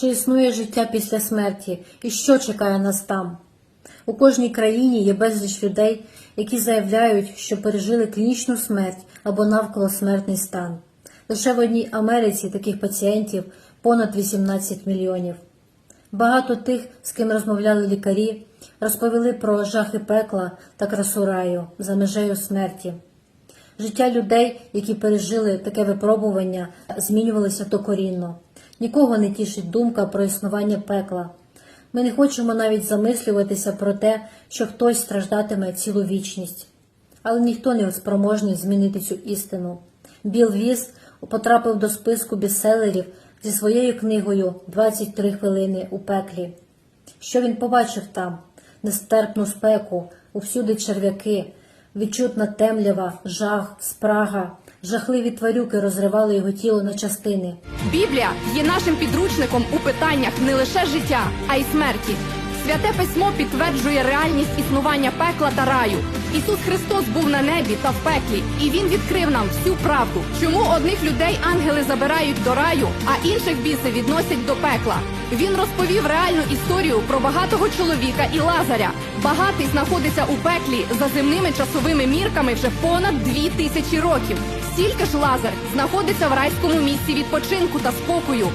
чи існує життя після смерті і що чекає нас там. У кожній країні є безліч людей, які заявляють, що пережили клінічну смерть або навколосмертний стан. Лише в одній Америці таких пацієнтів понад 18 мільйонів. Багато тих, з ким розмовляли лікарі, розповіли про жахи пекла та красу раю за межею смерті. Життя людей, які пережили таке випробування, змінювалося докорінно. Нікого не тішить думка про існування пекла. Ми не хочемо навіть замислюватися про те, що хтось страждатиме цілу вічність. Але ніхто не спроможний змінити цю істину. Біл Віз потрапив до списку бестселерів зі своєю книгою «23 хвилини у пеклі. Що він побачив там? Нестерпну спеку, усюди черв'яки, відчутна темрява, жах, спрага, жахливі тварюки розривали його тіло на частини. Біблія є нашим підручником у питаннях не лише життя, а й смерті. Святе письмо підтверджує реальність існування пекла та раю. Ісус Христос був на небі та в пеклі, і Він відкрив нам всю правду. Чому одних людей ангели забирають до раю, а інших біси відносять до пекла? Він розповів реальну історію про багатого чоловіка і Лазаря. Багатий знаходиться у пеклі за земними часовими мірками вже понад дві тисячі років. Стільки ж Лазар знаходиться в райському місці відпочинку та спокою.